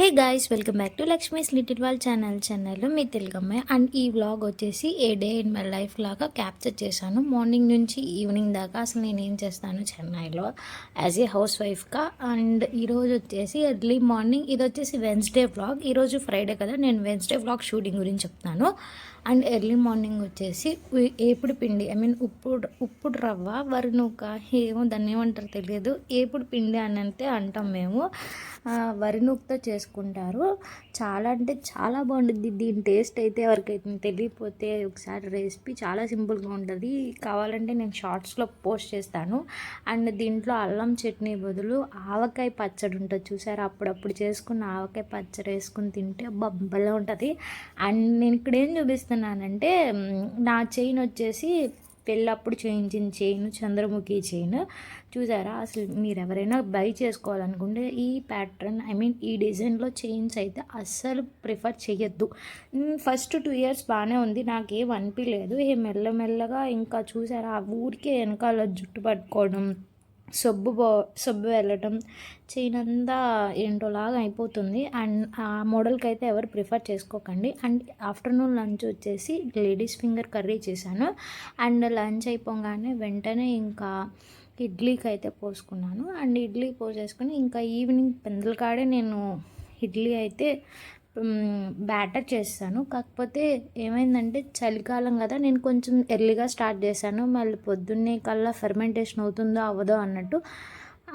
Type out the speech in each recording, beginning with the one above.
Hey guys welcome back to Lakshmi's little world channel ఛానల్లో మీ తెలుగమ్మాయి. అండ్ ఈ వ్లాగ్ వచ్చేసి a day in my life లాగా క్యాప్చర్ చేశాను. మార్నింగ్ నుంచి ఈవినింగ్ దాకా అసలు నేను ఏం చేస్తాను చెన్నైలో యాజ్ ఏ హౌస్ వైఫ్గా అండ్ ఈరోజు వచ్చేసి ఎర్లీ మార్నింగ్ ఇది వచ్చేసి వెన్స్డే వ్లాగ్ ఈరోజు ఫ్రైడే కదా నేను వెన్స్డే వ్లాగ్ షూటింగ్ గురించి చెప్తాను. అండ్ ఎర్లీ మార్నింగ్ వచ్చేసి ఏపుడు పిండి ఐ మీన్ ఉప్పుడు ఉప్పుడు రవ్వ వరినూక ఏమో దాన్ని ఏమంటారు తెలియదు. ఏపుడు పిండి అని అంటే అంటాం మేము. వరినూకతో వరి చేసుకుంటారు. చాలా అంటే చాలా బాగుంటుంది దీని టేస్ట్ అయితే ఎవరికైతే తెలియకపోతే ఒకసారి రెసిపీ చాలా సింపుల్గా ఉంటుంది. కావాలంటే నేను షార్ట్స్లో పోస్ట్ చేస్తాను. అండ్ దీంట్లో అల్లం చట్నీ బదులు ఆవకాయ పచ్చడి ఉంటుంది చూసారు? అప్పుడప్పుడు చేసుకున్న ఆవకాయ పచ్చడి వేసుకుని తింటే బొబ్బలో ఉంటుంది. అండ్ నేను ఇక్కడ ఏం చూపిస్తున్నానంటే నా చైన్ వచ్చేసి పెళ్ళప్పుడు చేయించిన చైన్ చంద్రముఖి చైన్. చూసారా? అసలు మీరు ఎవరైనా బై చేసుకోవాలనుకుంటే ఈ ప్యాటర్న్ ఐ మీన్ ఈ డిజైన్లో చైన్స్ అయితే అస్సలు ప్రిఫర్ చేయొద్దు ఫస్ట్ టూ ఇయర్స్ బాగానే ఉంది. నాకేం అనిపించలేదు ఏ మెల్లమెల్లగా ఇంకా చూసారా? ఆ ఊరికే వెనకాల జుట్టు పట్టుకోవడం సబ్బు బో సబ్బు వెళ్ళటం చైన్ అంతా ఏంటోలాగా అయిపోతుంది. అండ్ ఆ మోడల్కి అయితే ఎవరు ప్రిఫర్ చేసుకోకండి. అండ్ ఆఫ్టర్నూన్ లంచ్ వచ్చేసి లేడీస్ ఫింగర్ కర్రీ చేశాను. అండ్ లంచ్ అయిపోగానే వెంటనే ఇంకా ఇడ్లీకి అయితే పోసుకున్నాను. అండ్ ఇడ్లీ పోసేసుకుని ఇంకా ఈవినింగ్ పెందల కాడే నేను ఇడ్లీ అయితే బ్యాటర్ చేస్తాను. కాకపోతే ఏమైందంటే చలికాలం కదా నేను కొంచెం ఎర్లీగా స్టార్ట్ చేశాను. మళ్ళీ పొద్దున్నే కల్లా ఫెర్మెంటేషన్ అవుతుందో అవ్వదో అన్నట్టు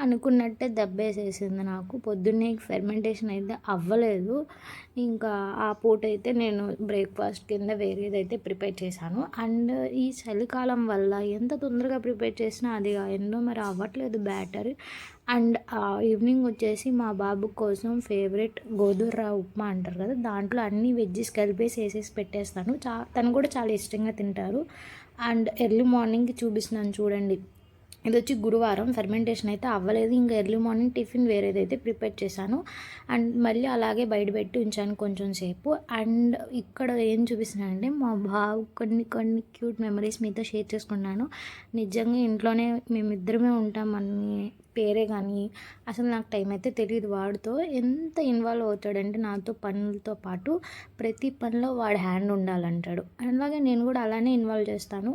అనుకున్నట్టే దెబ్బేసేసింది నాకు. పొద్దున్నే ఫెర్మెంటేషన్ అయితే అవ్వలేదు. ఇంకా ఆ పూట అయితే నేను బ్రేక్ఫాస్ట్ కింద వేరేదైతే ప్రిపేర్ చేశాను. అండ్ ఈ చలికాలం వల్ల ఎంత తొందరగా ప్రిపేర్ చేసినా అది ఎన్నో మరి అవ్వట్లేదు బ్యాటర్ అండ్ ఈవినింగ్ వచ్చేసి మా బాబు కోసం ఫేవరెట్ గోధుర ఉప్మా అంటారు కదా దాంట్లో అన్ని వెజ్జెస్ కలిపేసి వేసేసి పెట్టేస్తాను. చా తను కూడా చాలా ఇష్టంగా తింటారు. అండ్ ఎర్లీ మార్నింగ్కి చూపిస్తున్నాను చూడండి. ఇది వచ్చి గురువారం. ఫెర్మెంటేషన్ అయితే అవ్వలేదు. ఇంకా ఎర్లీ మార్నింగ్ టిఫిన్ వేరేదైతే ప్రిపేర్ చేశాను. అండ్ మళ్ళీ అలాగే బయట పెట్టి ఉంచాను కొంచెం సేపు. అండ్ ఇక్కడ ఏం చూపిస్తున్నానంటే మా బావు కొన్ని కొన్ని క్యూట్ మెమరీస్ మీతో షేర్ చేసుకున్నాను. నిజంగా ఇంట్లోనే మేమిద్దరమే ఉంటామని పేరే కానీ అసలు నాకు టైం అయితే తెలియదు వాడితో. ఎంత ఇన్వాల్వ్ అవుతాడంటే నాతో పనులతో పాటు ప్రతి పనిలో వాడి హ్యాండ్ ఉండాలంటాడు. అలాగే నేను కూడా అలానే ఇన్వాల్వ్ చేస్తాను.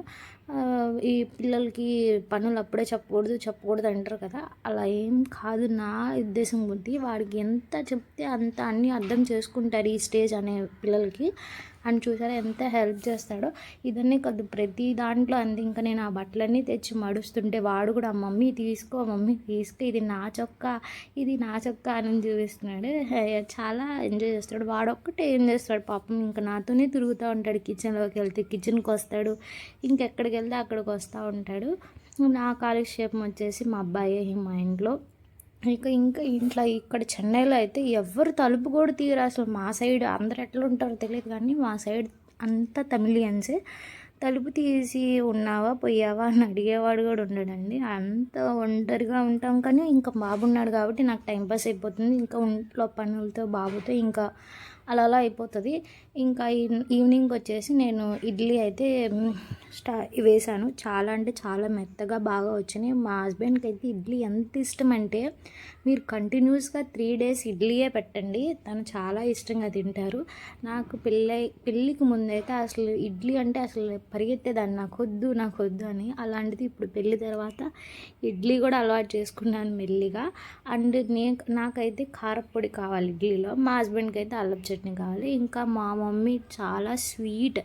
ఈ పిల్లలకి పనులు అప్పుడే చెప్పకూడదు చెప్పకూడదు అంటారు కదా. అలా ఏం కాదు నా ఉద్దేశం బుద్ధి. వాడికి ఎంత చెప్తే అంత అన్నీ అర్థం చేసుకుంటారు ఈ స్టేజ్ అనే పిల్లలకి. అని చూసారా ఎంత హెల్ప్ చేస్తాడో. ఇదన్నీ కాదు ప్రతి దాంట్లో అంది. ఇంకా నేను ఆ బట్టలన్నీ తెచ్చి మడుస్తుంటే వాడు కూడా మమ్మీ తీసుకో మమ్మీ తీసుకో ఇది నా చొక్కా ఇది నా చొక్కా అని చూపిస్తున్నాడు. చాలా ఎంజాయ్ చేస్తాడు. వాడు ఒక్కటే ఏం చేస్తాడు? పాపం ఇంకా నాతోనే తిరుగుతూ ఉంటాడు. కిచెన్లోకి వెళ్తే కిచెన్కి వస్తాడు ఇంకెక్కడికి వెళ్తే అక్కడికి వస్తూ ఉంటాడు. నా కాలక్షేపం వచ్చేసి మా అబ్బాయి మా ఇంట్లో. ఇక ఇంకా ఇంట్లో ఇక్కడ చెన్నైలో అయితే ఎవరు తలుపు కూడా తీయరు. అసలు మా సైడ్ అందరు ఎట్లా ఉంటారో తెలియదు కానీ మా సైడ్ అంతా తమిళియన్సే. తలుపు తీసి ఉన్నావా పోయావా అని అడిగేవాడు కూడా ఉండడండి. అంత ఒంటరిగా ఉంటాం కానీ ఇంకా బాబు ఉన్నాడు కాబట్టి నాకు టైంపాస్ అయిపోతుంది. ఇంకా ఇంట్లో పనులతో బాబుతో ఇంకా అలా అలా అయిపోతుంది. ఇంకా ఈ- ఈవినింగ్ వచ్చేసి నేను ఇడ్లీ అయితే స్టా వేసాను. చాలా అంటే చాలా మెత్తగా బాగా వచ్చినాయి. మా హస్బెండ్కి అయితే ఇడ్లీ ఎంత ఇష్టం అంటే మీరు కంటిన్యూస్గా త్రీ డేస్ ఇడ్లీయే పెట్టండి. తను చాలా ఇష్టంగా తింటారు. నాకు పెళ్ళి పెళ్ళికి ముందైతే అసలు ఇడ్లీ అంటే అసలు పరిగెత్తేదాన్ని. నాకు వద్దు నాకు వద్దు అని. అలాంటిది ఇప్పుడు పెళ్ళి తర్వాత ఇడ్లీ కూడా అలవాటు చేసుకున్నాను మెల్లిగా. అండ్ నే నాకైతే కారపొడి కావాలి ఇడ్లీలో. మా హస్బెండ్కి అయితే అల్లం చట్నీ కావాలి. ఇంకా మా మమ్మీ చాలా స్వీట్.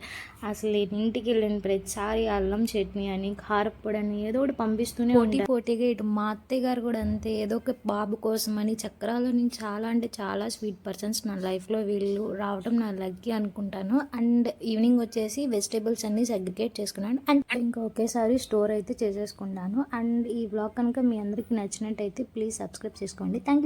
అసలు నేను ఇంటికి వెళ్ళిన ప్రతిసారి అల్లం చట్నీ అని కారపొడి అని ఏదో ఒకటి పంపిస్తూనే పోటీ పోటీగా ఇటు మా అత్తయ్య గారు కూడా అంతే. ఏదో ఒక బాబు కోసం అని చక్రాలు నేను చాలా అంటే చాలా స్వీట్ పర్సన్స్ నా లైఫ్లో వీళ్ళు రావడం నా లక్కీ అనుకుంటాను. అండ్ ఈవినింగ్ వచ్చేసి వెజిటేబుల్స్ అన్ని సెగ్రిగేట్ చేసుకున్నాను. అండ్ ఇంకా ఒకేసారి స్టోర్ అయితే చేసేసుకున్నాను. అండ్ ఈ బ్లాగ్ కనుక మీ అందరికీ నచ్చినట్టయితే ప్లీజ్ సబ్స్క్రైబ్ చేసుకోండి. Thank you